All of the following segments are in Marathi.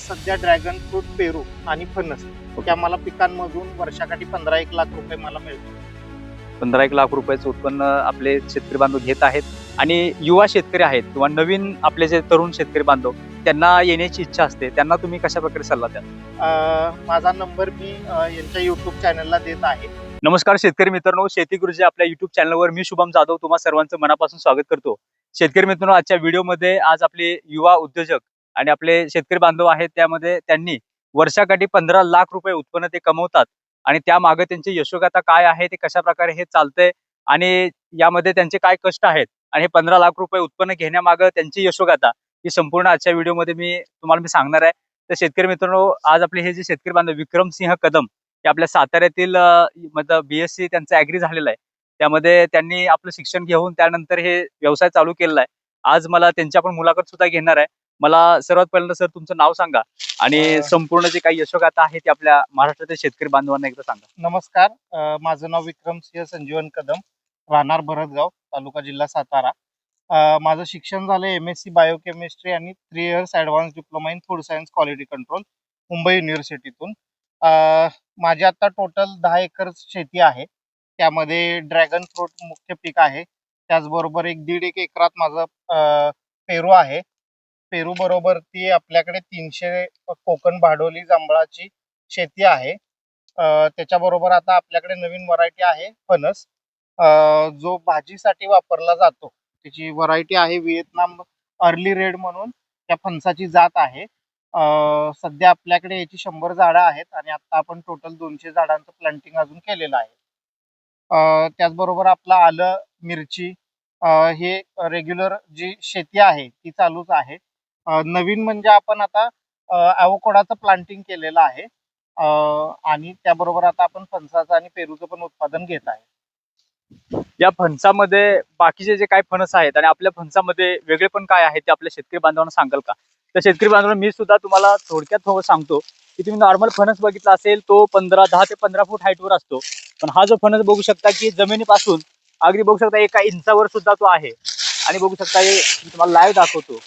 सध्या ड्रॅगन फ्रूट पेरू आणि फणस या मला पिकांमधून वर्षाकाठी पंधरा एक लाख रुपये मला मिळतात. पंधरा एक लाख रुपयाचं उत्पन्न आपले शेतकरी बांधव घेत आहेत आणि युवा शेतकरी आहेत किंवा नवीन आपले जे तरुण शेतकरी बांधव त्यांना येण्याची इच्छा असते. त्यांना तुम्ही कशा प्रकारे सल्ला द्या माझा नंबर मी यांच्या युट्यूब चॅनलला देत आहे. नमस्कार शेतकरी मित्रांनो शेती गुरुजी आपल्या युट्यूब चॅनलवर मी शुभम जाधव तुम्हा सर्वांचं मनापासून स्वागत करतो. शेतकरी मित्रांनो आजच्या व्हिडिओमध्ये आज आपले युवा उद्योजक आणि आपले शेतकरी बांधव आहेत त्यामध्ये त्यांनी वर्षाकाठी पंधरा लाख रुपये उत्पन्न ते कमवतात. आणि त्यामागे त्यांची यशोगाथा काय आहे ते कशा प्रकारे हे चालतंय आणि यामध्ये त्यांचे काय कष्ट आहेत आणि हे पंधरा लाख रुपये उत्पन्न घेण्यामागं त्यांची यशोगाथा ही संपूर्ण आजच्या व्हिडिओमध्ये मी तुम्हाला मी सांगणार आहे. तर शेतकरी मित्रांनो आज आपले हे जे शेतकरी बांधव विक्रमसिंह कदम हे आपल्या साताऱ्यातील मतलब बीएससी त्यांचं ऍग्री झालेलं आहे. त्यामध्ये त्यांनी आपलं शिक्षण घेऊन त्यानंतर हे व्यवसाय चालू केलेला आहे. आज मला त्यांची आपण मुलाखत सुद्धा घेणार आहे. मला सर्वात पहिल्यांदा सर तुमचं नाव सांगा आणि संपूर्ण जे काही यशोगाथा आहे ते आपल्या महाराष्ट्रातील शेतकरी बांधवांना एकदा सांगा. नमस्कार. माझं नाव विक्रमसिंह संजीवन कदम राहणार भरतगाव तालुका जिल्हा सातारा. माझं शिक्षण झालं एम एस सी बायोकेमिस्ट्री आणि three years advance diploma in food science quality control Mumbai युनिव्हर्सिटीतून माझी आता टोटल दहा एकर शेती आहे. त्यामध्ये ड्रॅगन फ्रूट मुख्य पीक आहे. त्याचबरोबर एक दीड एक एकरात माझं पेरू आहे. पेरू बरोबर ती आपल्याकडे तीनशे कोकण भाडोली जांभळाची शेती आहे. त्याच्याबरोबर आता आपल्याकडे नवीन व्हरायटी आहे फणस. अ, जो भाजीसाठी वापरला जातो. त्याची व्हरायटी आहे व्हिएतनाम अर्ली रेड म्हणून त्या फणसाची जात आहे. सध्या आपल्याकडे याची शंभर झाडं आहेत आणि आता आपण टोटल दोनशे झाडांचं प्लांटिंग अजून केलेलं आहे. त्याचबरोबर आपलं आलं मिरची हे रेग्युलर जी शेती आहे ती चालूच आहे. नवीन म्हणजे आपण आता अवकोडाचं प्लांटिंग केलेलं आहे. आणि त्याबरोबर आता आपण फणसाचं आणि पेरूचं पण उत्पादन घेत आहे. या फणसामध्ये बाकीचे जे काही फणस आहेत आणि आपल्या फणसामध्ये वेगळे पण काय आहे ते आपल्या शेतकरी बांधवांना सांगाल का? तर शेतकरी बांधवांना मी सुद्धा तुम्हाला थोडक्यात थोडं सांगतो की तुम्ही नॉर्मल फणस बघितला असेल तो पंधरा दहा ते पंधरा फूट हाईटवर असतो. पण हा जो फणस बघू शकता की जमिनीपासून अगदी बघू शकता एका इंचावर सुद्धा तो आहे. आणि बघू शकता हे तुम्हाला लाईव्ह दाखवतो.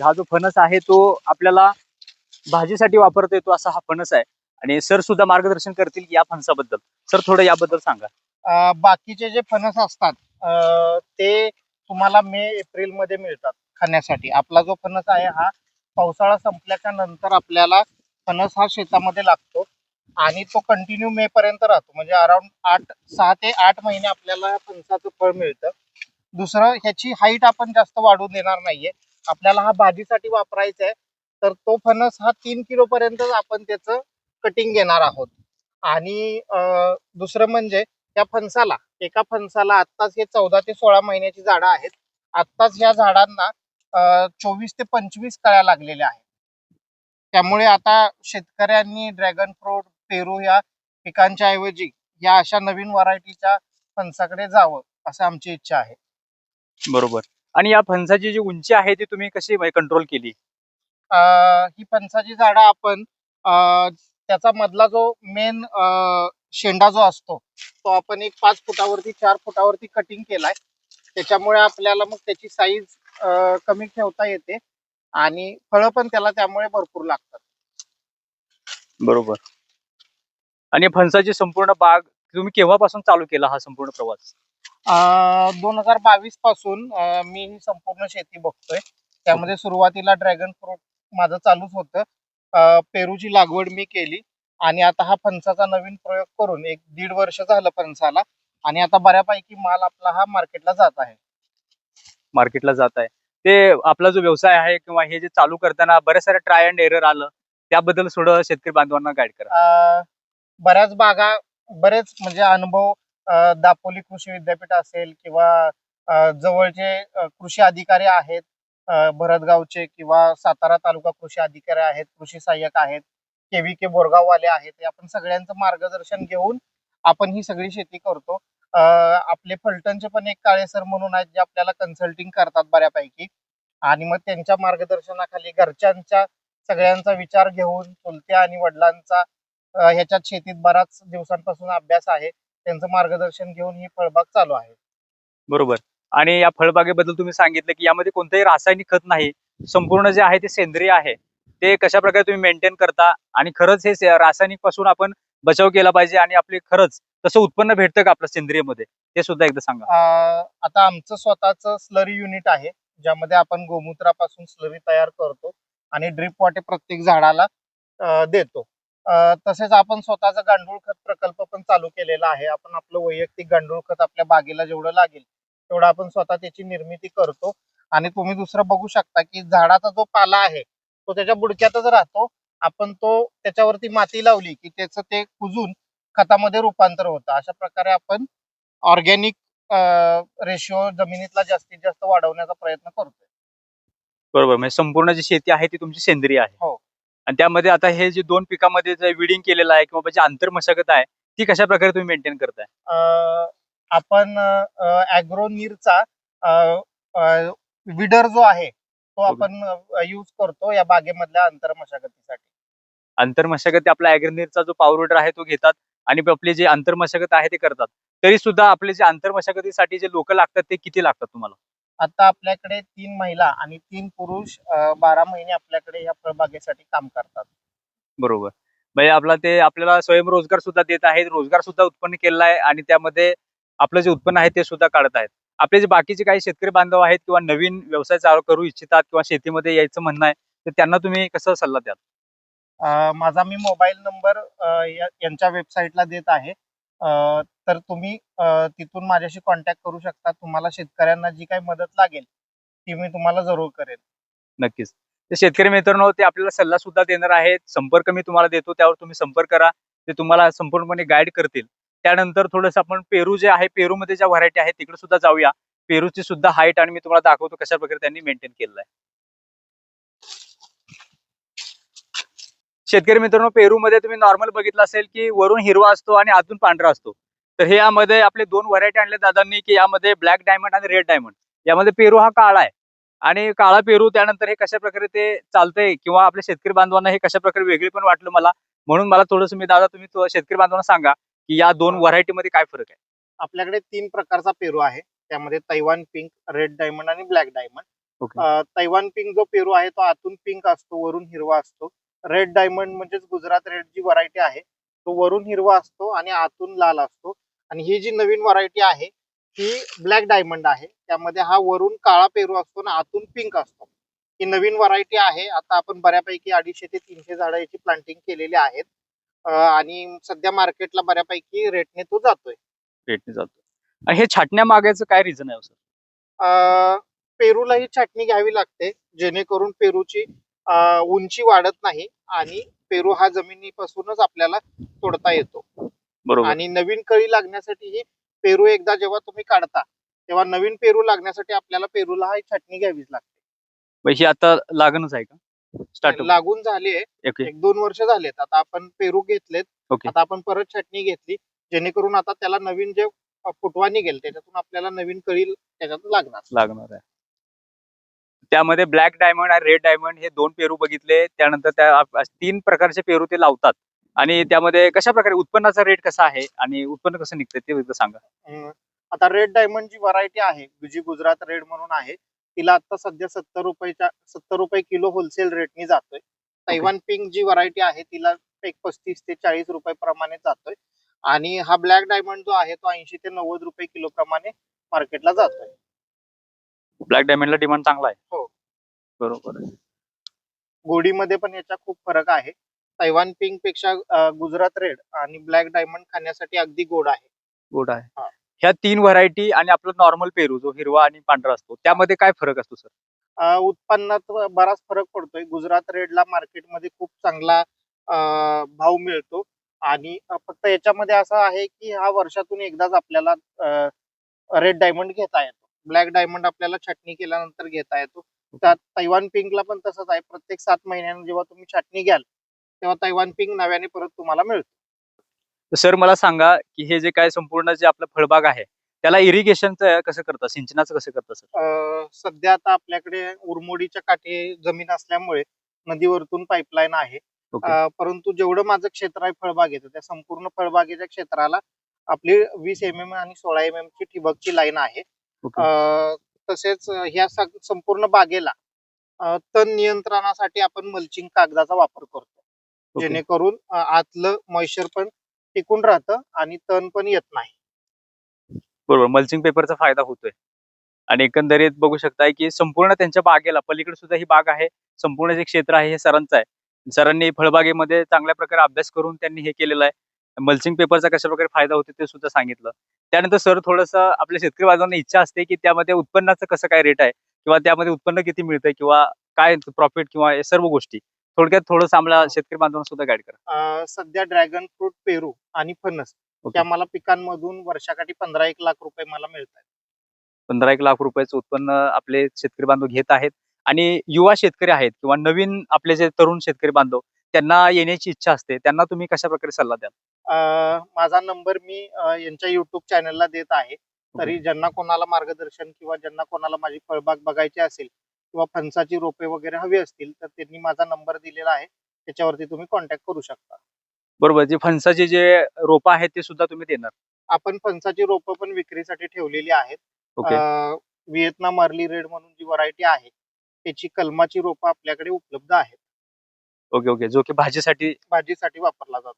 हा जो फणस आहे तो आपल्याला भाजीसाठी वापरता येतो असा हा फणस आहे. आणि सर सुद्धा मार्गदर्शन करतील या फणसाबद्दल. सर थोडं याबद्दल सांगा. अ, बाकीचे जे फणस असतात अ, ते तुम्हाला मे एप्रिलमध्ये मिळतात खाण्यासाठी. आपला जो फणस आहे हा पावसाळा संपल्याच्या नंतर आपल्याला फणस हा शेतामध्ये लागतो आणि तो कंटिन्यू मे पर्यंत राहतो. म्हणजे अराउंड आठ सहा ते आठ महिने आपल्याला फणसाचं फळ मिळतं. दुसरं ह्याची हाईट आपण जास्त वाढू देणार नाहीये. आपल्याला हा भाजीसाठी वापरायचा आहे तर तो फणस हा तीन किलो पर्यंत आपण त्याचं कटिंग घेणार आहोत. आणि दुसरं म्हणजे त्या फणसाला एका फणसाला आत्ताच हे चौदा ते सोळा महिन्याची झाडं आहेत. आत्ताच या झाडांना चोवीस ते पंचवीस कळ्या लागलेल्या आहेत. त्यामुळे आता शेतकऱ्यांनी ड्रॅगन फ्रूट पेरू या पिकांच्या ऐवजी या अशा नवीन व्हरायटीच्या फणसाकडे जावं असं आमची इच्छा आहे. बरोबर. आणि या फणसाची जी उंची आहे ती तुम्ही कशी कंट्रोल केली? अ, ही फणसाची झाडं आपण अ, त्याचा मधला जो मेन शेंडा जो असतो तो आपण एक पाच फुटावरती चार फुटावरती कटिंग केलाय. त्याच्यामुळे आपल्याला मग त्याची साईज कमी ठेवता येते आणि फळं पण त्याला त्यामुळे भरपूर लागतात. बरोबर. आणि फणसाची संपूर्ण बाग तुम्ही केव्हापासून चालू केला हा संपूर्ण प्रवास? दोन हजार बावीसपासून अ, मी ही संपूर्ण शेती बघतोय. त्यामध्ये सुरुवातीला ड्रॅगन फ्रूट माझं चालूच होतं. अ, पेरूची लागवड मी केली आणि आता हा फणसाचा नवीन प्रयोग करून एक दीड वर्ष झालं फणसाला आणि आता बऱ्यापैकी माल आपला हा मार्केटला जात आहे. मार्केटला जात आहे. ते आपला जो व्यवसाय आहे किंवा हे जे चालू करताना बऱ्याच साऱ्या ट्राय अँड एरर आलं त्याबद्दल थोडं शेतकरी बांधवांना गाईड करा. अ, बऱ्याच बागा बरेच म्हणजे अनुभव दापोली कृषी विद्यापीठ असेल किंवा जवळचे कृषी अधिकारी आहेत भरतगावचे किंवा सातारा तालुका कृषी अधिकारी आहेत कृषी सहाय्यक आहेत केव्ही के बोरगाववाले आहेत आपण सगळ्यांचं मार्गदर्शन घेऊन आपण ही सगळी शेती करतो. आपले फलटणचे पण एक काळे सर म्हणून आहेत जे आपल्याला कन्सल्टिंग करतात बऱ्यापैकी. आणि मग त्यांच्या मार्गदर्शनाखाली घरच्यांच्या सगळ्यांचा विचार घेऊन चुलत्या आणि वडिलांचा ह्याच्यात शेतीत बराच दिवसांपासून अभ्यास आहे. त्यांचं मार्गदर्शन घेऊन ही फळबाग चालू आहे. बरोबर. आणि या फळबागेबद्दल तुम्ही सांगितलं की यामध्ये कोणतंही रासायनिक खत नाही. संपूर्ण जे आहे ते सेंद्रिय आहे. ते कशा प्रकारे तुम्ही मेंटेन करता? आणि खरंच हे रासायनिकपासून आपण बचाव केला पाहिजे आणि आपले खरंच तसं उत्पन्न भेटतं का आपलं सेंद्रियमध्ये ते सुद्धा एकदा सांगा. आता आमचं स्वतःच स्लरी युनिट आहे ज्यामध्ये आपण गोमूत्रापासून स्लरी तयार करतो आणि ड्रिप वाटे प्रत्येक झाडाला देतो. तसेच आपण स्वतःचा गांडूळ खत प्रकल्प पण चालू केलेला आहे. आपण आपलं वैयक्तिक गांडूळ खत आपल्या बागेला जेवढं लागेल तेवढं आपण स्वतः त्याची निर्मिती करतो. आणि तुम्ही दुसरं बघू शकता की झाडाचा जो पाला आहे तो त्याच्या बुडक्यातच राहतो. आपण तो त्याच्यावरती माती लावली की त्याचं ते कुजून खतामध्ये रूपांतर होतं. अशा प्रकारे आपण ऑर्गॅनिक रेशिओ जमिनीतला जास्तीत जास्त वाढवण्याचा प्रयत्न करतोय. बरोबर. म्हणजे संपूर्ण जी शेती आहे ती तुमची सेंद्रिय आहे. हो. आणि त्यामध्ये आता हे जे दोन पिकामध्ये जे विडिंग केलेलं आहे किंवा जे आंतर मशागत आहे ती कशा प्रकारे तुम्ही मेंटेन करताय? आपण अॅग्रोनीरचा विडर जो आहे तो आपण यूज करतो या बागेमधल्या अंतर मशागतीसाठी. आंतर मशागत आपला अॅग्रनीरचा जो पॉवर विडर आहे तो घेतात आणि आपले जे आंतर मशागत आहे ते करतात. तरी सुद्धा आपले जे आंतर मशागतीसाठी जे लोक लागतात ते किती लागतात तुम्हाला? आता आपल्याकडे तीन महिला आणि तीन पुरुष अं, बारा महिने आपल्याकडे या फळबागेसाठी काम करतात. बरोबर. म्हणजे आपला ते आपल्याला स्वयंरोजगार सुद्धा देत आहेत रोजगार सुद्धा उत्पन्न केलेला आहे आणि त्यामध्ये आपलं जे उत्पन्न आहे ते सुद्धा काढत आहेत. आपले जे बाकीचे काही शेतकरी बांधव आहेत किंवा नवीन व्यवसाय चालू करू इच्छितात किंवा शेतीमध्ये यायचं म्हणणं आहे तर त्यांना तुम्ही कसं सल्ला द्याल? अं, माझा मी मोबाईल नंबर यांच्या वेबसाईटला देत आहे. अं, तर तुम्ही तिथून माझ्याशी कॉन्टॅक्ट करू शकता. तुम्हाला शेतकऱ्यांना जी काही मदत लागेल ती मी तुम्हाला जरूर करेन नक्कीच. ते शेतकरी मित्रांनो ते आपल्याला सल्ला सुद्धा देणार आहेत. संपर्क मी तुम्हाला देतो त्यावर तुम्ही संपर्क करा. ते तुम्हाला संपूर्णपणे गाईड करतील. त्यानंतर थोडंसं आपण पेरू जे आहे पेरूमध्ये ज्या व्हरायटी आहेत तिकडे सुद्धा जाऊया. पेरूची सुद्धा हाईट आणि मी तुम्हाला दाखवतो कशा प्रकारे त्यांनी मेंटेन केलेलं आहे. शेतकरी मित्रांनो पेरूमध्ये तुम्ही नॉर्मल बघितलं असेल की वरून हिरवा असतो आणि आतून पांढरा असतो. तर हे यामध्ये आपले दोन व्हरायटी आणले दादांनी की यामध्ये ब्लॅक डायमंड आणि रेड डायमंड यामध्ये पेरू हा काळा आहे. आणि काळा पेरू त्यानंतर हे कशा प्रकारे ते चालतंय किंवा आपल्या शेतकरी बांधवांना हे कशा प्रकारे वेगळे पण वाटलं मला म्हणून मला थोडंसं मी दादा तुम्ही तो शेतकरी बांधवांना सांगा की या दोन व्हरायटी मध्ये काय फरक आहे? आपल्याकडे तीन प्रकारचा पेरू आहे. त्यामध्ये तैवान पिंक रेड डायमंड आणि ब्लॅक डायमंड तैवान पिंक जो पेरू आहे तो आतून पिंक असतो वरून हिरवा असतो. रेड डायमंड म्हणजेच गुजरात रेड जी व्हरायटी आहे तो वरून हिरवा असतो आणि आतून लाल असतो. आणि ही जी नवीन व्हरायटी आहे ती ब्लॅक डायमंड आहे. त्यामध्ये हा वरून काळा पेरू असतो आणि आतून पिंक असतो. ही नवीन व्हरायटी आहे. आता आपण बऱ्यापैकी अडीचशे ते तीनशे झाडं याची प्लांटिंग केलेली आहेत. आणि सध्या मार्केटला बऱ्यापैकी रेटने तो जातोय. रेटने जातो आणि हे छाटण्या मागायचं काय रिझन आहे हो सर अं, पेरूला ही छाटणी घ्यावी लागते. जेणेकरून पेरूची उंची वाढत नाही आणि पेरू हा जमिनीपासूनच आपल्याला तोडता येतो. बरोबर. आणि नवीन कळी लागण्यासाठी ही पेरू एकदा जेव्हा तुम्ही काढता तेव्हा नवीन पेरू लागण्यासाठी आपल्याला पेरूला ही छाटणी घ्यावीच लागते. मग ही आता लागणच आहे का? स्टार्ट लागून झाले ओके एक दोन वर्ष झालेत. आता आपण पेरू घेतलेत. आता आपण परत छाटणी घेतली जेणेकरून आता त्याला नवीन जे फुटवा निघेल त्याच्यातून आपल्याला नवीन कळी त्याच्यातून लागणार. लागणार आहे. त्यामध्ये ब्लॅक डायमंड आणि रेड डायमंड हे दोन पेरू बघितले. त्यानंतर त्या आप- तीन प्रकारचे पेरू ते लावतात. आणि त्यामध्ये कशा प्रकारे उत्पन्नाचा रेट कसा आहे आणि उत्पन्न कसं निघतं ते एकदा सांगा. अं, आता रेड डायमंड जी व्हरायटी आहे जी गुजरात रेड म्हणून आहे. तिला आता सध्या सत्तर रुपयाच्या सत्तर रुपये किलो होलसेल रेटनी जातोय. तैवान पिंक जी व्हरायटी आहे तिला एक पस्तीस ते चाळीस रुपये प्रमाणे जातोय. आणि हा ब्लॅक डायमंड जो आहे तो ऐंशी ते नव्वद रुपये किलो प्रमाणे मार्केटला जातोय. ब्लॅक डायमंडला डिमांड चांगला आहे. हो. बरोबर आहे. गोडीमध्ये पण याचा खूप फरक आहे. तैवान पिंकपेक्षा अं, गुजरात रेड आणि ब्लॅक डायमंड खाण्यासाठी अगदी गोड आहे. गुड आहे. हा. ह्या तीन व्हरायटी आणि आपला नॉर्मल पेरू जो हिरवा आणि पांढरा असतो त्यामध्ये काय फरक असतो सर अं, उत्पन्नात बराच फरक पडतोय. गुजरात रेडला मार्केटमध्ये खूप चांगला अं, भाव मिळतो. आणि अं, फक्त याच्यामध्ये असं आहे की हा वर्षातून एकदाच आपल्याला रेड डायमंड घेता येतो. ब्लॅक डायमंड आपल्याला छाटणी केल्यानंतर घेता येतो. त्यात तैवान पिंकला पण तसंच आहे. प्रत्येक सात महिन्यांनी जेव्हा तुम्ही छाटणी घ्याल तेव्हा तैवान पिंक नव्याने परत तुम्हाला मिळतो. सर मला सांगा की हे जे काय संपूर्ण जे आपलं फळबाग आहे त्याला इरिगेशनचं कसं करतात सिंचनाचं कसं करतात सर? सध्या आता आपल्याकडे उरमोडीच्या काठी जमीन असल्यामुळे नदीवरतून पाईपलाईन आहे. अं, परंतु जेवढं माझं क्षेत्र आहे फळबागेचं त्या संपूर्ण फळबागेच्या क्षेत्राला आपली वीस एम एम आणि सोळा एम एम ची ठिबकची लाईन आहे. ओके. अं, तसेच ह्या संपूर्ण बागेला तण नियंत्रणासाठी आपण मल्चिंग कागदाचा वापर करतो. जेणेकरून अ, आतलं मॉइश्चर पण टिकून राहतं आणि तण पण येत नाही. बरोबर. मल्चिंग पेपरचा फायदा होतोय. आणि एकंदरीत बघू शकताय की संपूर्ण त्यांच्या बागेला पलीकडे सुद्धा ही बाग आहे. संपूर्ण जे क्षेत्र आहे हे सरांचं आहे. सरांनी फळबागेमध्ये चांगल्या प्रकारे अभ्यास करून त्यांनी हे केलेलं आहे. मल्चिंग पेपरचा कशा प्रकारे फायदा होतो ते सुद्धा सांगितलं. त्यानंतर सर थोडंसं आपल्या शेतकरी बांधवांना इच्छा असते की त्यामध्ये उत्पन्नाचं कसं काय रेट आहे? किंवा त्यामध्ये उत्पन्न किती मिळतंय? किंवा काय प्रॉफिट किंवा हे सर्व गोष्टी. थोडक्यात थोडंसं आम्हाला शेतकरी बांधवांना सुद्धा गाईड करा. अ, सध्या ड्रॅगन फ्रूट पेरू आणि फणस ओके. त्या मला पिकांमधून वर्षाकाठी पंधरा एक लाख रुपये मला मिळतात पंधरा एक लाख रुपयाचं उत्पन्न आपले शेतकरी बांधव घेत आहेत आणि युवा शेतकरी आहेत किंवा नवीन आपले जे तरुण शेतकरी बांधव त्यांना येण्याची इच्छा असते. त्यांना तुम्ही कशा प्रकारे सल्ला द्याल? अ, माझा नंबर मी अ, यांच्या युट्यूब चॅनलला देत आहे. तरी ज्यांना कोणाला मार्गदर्शन किंवा ज्यांना कोणाला माझी फळबाग बघायची असेल किंवा फणसाची रोपे वगैरे हवी असतील तर त्यांनी माझा नंबर दिलेला आहे. त्याच्यावरती तुम्ही कॉन्टॅक्ट करू शकता. बरोबर. जे फणसाचे जे रोपं आहेत ते सुद्धा तुम्ही देणार. आपण फणसाची रोपं पण विक्रीसाठी ठेवलेली आहेत. ओके. अ, व्हिएतनाम अर्ली रेड म्हणून जी व्हरायटी आहे त्याची कलमाची रोपं आपल्याकडे उपलब्ध आहेत. Okay okay. जो की भाजीसाठी भाजीसाठी वापरला जातो.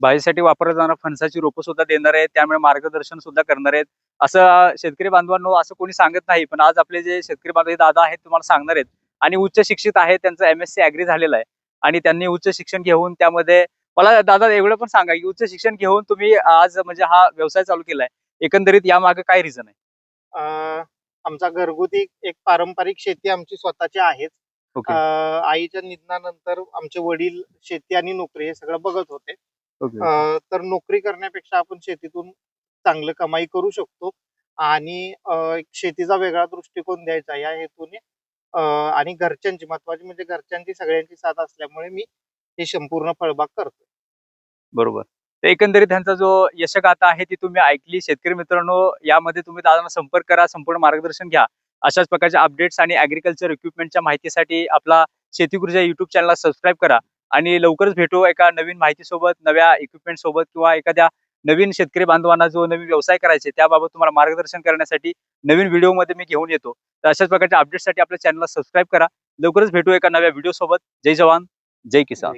भाजीसाठी वापरल्या जाणाऱ्या फणसाची रोपं सुद्धा देणार आहेत. त्यामुळे मार्गदर्शन सुद्धा करणार आहेत. असं शेतकरी बांधवांनो असं कोणी सांगत नाही. पण आज आपले जे शेतकरी बांधव दादा आहेत तुम्हाला सांगणार आहेत. आणि उच्च शिक्षित आहेत त्यांचं एम एस सी अॅग्री झालेलं आहे. आणि त्यांनी उच्च शिक्षण घेऊन त्यामध्ये मला दादा एवढं पण सांगा की उच्च शिक्षण घेऊन तुम्ही आज म्हणजे हा व्यवसाय चालू केलाय. एकंदरीत यामागे काय रिझन आहे? आमचा घरगुती एक पारंपरिक शेती आमची स्वतःची आहेच. आईच्या निधनानंतर आमचे वडील शेती आणि नोकरी हे सगळं बघत होते. ओके. अ, तर नोकरी करण्यापेक्षा आपण शेतीतून चांगलं कमाई करू शकतो. आणि अ, एक शेतीचा वेगळा दृष्टिकोन द्यायचा या हेतूने अ, आणि घरच्यांची महत्वाची म्हणजे घरच्यांची सगळ्यांची साथ असल्यामुळे मी ही संपूर्ण फळबाग करतो बरोबर. तर एकंदरीत त्यांचा जो यशगाथा आहे ती तुम्ही ऐकली. शेतकरी मित्रांनो यामध्ये तुम्ही दादांना संपर्क करा संपूर्ण मार्गदर्शन घ्या. अशाच प्रकारच्या अपडेट्स आणि ऍग्रिकल्चर इक्विपमेंटच्या माहितीसाठी आपला शेती गुरुजा युट्यूब चॅनलला सबस्क्राईब करा. आणि लवकरच भेटू एका नवीन माहितीसोबत नव्या इक्विपमेंट सोबत किंवा एखाद्या नवीन शेतकरी बांधवांना जो नवीन व्यवसाय करायचे त्याबाबत तुम्हाला मार्गदर्शन करण्यासाठी नवीन व्हिडिओमध्ये मी घेऊन येतो. तर अशाच प्रकारच्या अपडेटसाठी आपल्या चॅनलला सबस्क्राईब करा. लवकरच भेटू एका नव्या व्हिडिओ सोबत. जय जवान जय किसान.